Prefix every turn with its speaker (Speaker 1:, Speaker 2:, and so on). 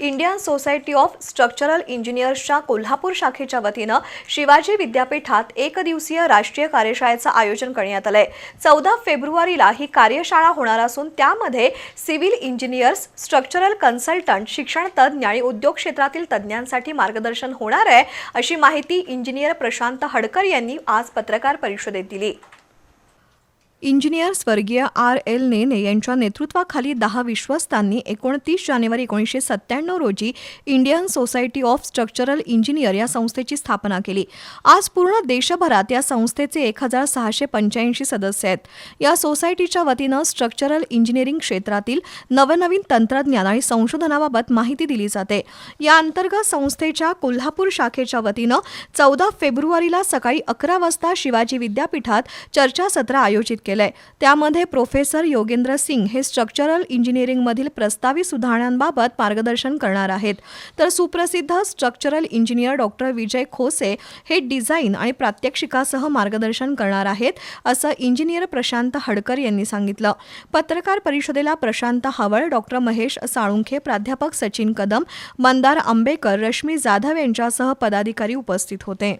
Speaker 1: Indian society of structural इंजिनियर्सच्या कोल्हापूर शाखेच्या वतीनं शिवाजी विद्यापीठात एक दिवसीय राष्ट्रीय कार्यशाळेचं आयोजन करण्यात आलंय. चौदा फेब्रुवारीला ही कार्यशाळा होणार असून त्यामध्ये सिव्हिल इंजिनियर्स स्ट्रक्चरल कन्सल्टंट शिक्षण तज्ज्ञ आणि उद्योग क्षेत्रातील तज्ज्ञांसाठी मार्गदर्शन होणार आहे अशी माहिती इंजिनियर प्रशांत हडकर यांनी आज पत्रकार परिषदेत दिली. इंजिनियर स्वर्गीय आर एल नेने यांच्या नेतृत्वाखाली दहा विश्वस्तांनी एकोणतीस जानेवारी एकोणीसशे सत्त्याण्णव रोजी Indian Society of Structural Engineer या संस्थेची स्थापना केली. आज पूर्ण देशभरात या संस्थेचे एक हजार सहाशे पंच्याऐंशी सदस्य आहेत. या सोसायटीच्या वतीनं स्ट्रक्चरल इंजिनिअरिंग क्षेत्रातील नवनवीन तंत्रज्ञान आणि संशोधनाबाबत माहिती दिली जाते. या अंतर्गत संस्थेच्या कोल्हापूर शाखेच्या वतीनं चौदा फेब्रुवारीला सकाळी अकरा वाजता शिवाजी विद्यापीठात चर्चासत्र आयोजित केलंय. त्यामध्ये प्रोफेसर योगेंद्र सिंग हे स्ट्रक्चरल इंजिनिअरिंगमधील प्रस्तावित सुधारणांबाबत मार्गदर्शन करणार आहेत. तर सुप्रसिद्ध structural engineer doctor Vijay Khose हे डिझाईन आणि प्रात्यक्षिकासह मार्गदर्शन करणार आहेत असं इंजिनियर प्रशांत हडकर यांनी सांगितलं. पत्रकार परिषदेला प्रशांत हवळ डॉक्टर महेश साळुंखे प्राध्यापक सचिन कदम मंदार आंबेकर रश्मी जाधव यांच्यासह पदाधिकारी उपस्थित होते.